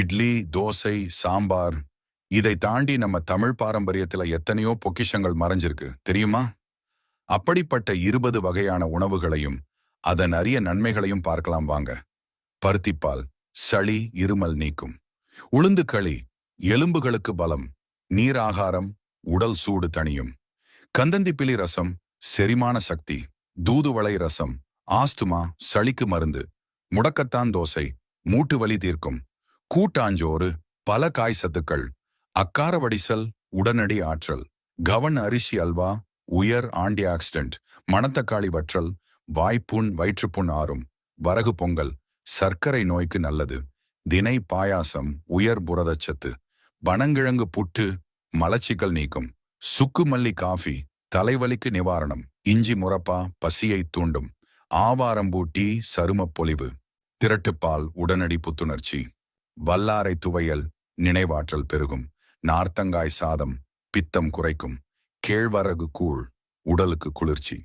இட்லி தோசை சாம்பார். இதை தாண்டி நம்ம தமிழ் பாரம்பரியத்துல எத்தனையோ பொக்கிஷங்கள் மறைஞ்சிருக்கு. தெரியுமா? அப்படிப்பட்ட இருபது வகையான உணவுகளையும் அதன் அரிய நன்மைகளையும் பார்க்கலாம் வாங்க. பருத்திப்பால் சளி இருமல் நீக்கும். உளுந்து களி எலும்புகளுக்கு பலம் நீராகாரம் உடல் சூடு தணியும். கந்தந்திப்பிலி ரசம் செரிமான சக்தி தூதுவளை ரசம் ஆஸ்துமா சளிக்கு மருந்து முடக்கத்தான் தோசை மூட்டு வலி தீர்க்கும். கூட்டாஞ்சோறு பல காய் சத்துக்கள் அக்கார வடிசல் உடனடி ஆற்றல் கவன் அரிசி அல்வா உயர் ஆண்டி ஆக்சிடென்ட் மணத்தக்காளி வற்றல் வாய்ப்புண் வயிற்றுப்புண் ஆறும் வரகு பொங்கல் சர்க்கரை நோய்க்கு நல்லது தினை பாயாசம் உயர் புரதச்சத்து வனங்கிழங்கு புட்டு மலச்சிக்கல் நீக்கும் சுக்குமல்லி காஃபி தலைவலிக்கு நிவாரணம் இஞ்சி முரப்பா பசியை தூண்டும் ஆவாரம்பூட்டி சருமப் பொலிவு திரட்டுப்பால் உடனடி புத்துணர்ச்சி. வல்லாரை துவையல் நினைவாற்றல் பெருகும். நார்த்தங்காய் சாதம் பித்தம் குறைக்கும். கேழ்வரகு கூழ் உடலுக்கு குளிர்ச்சி.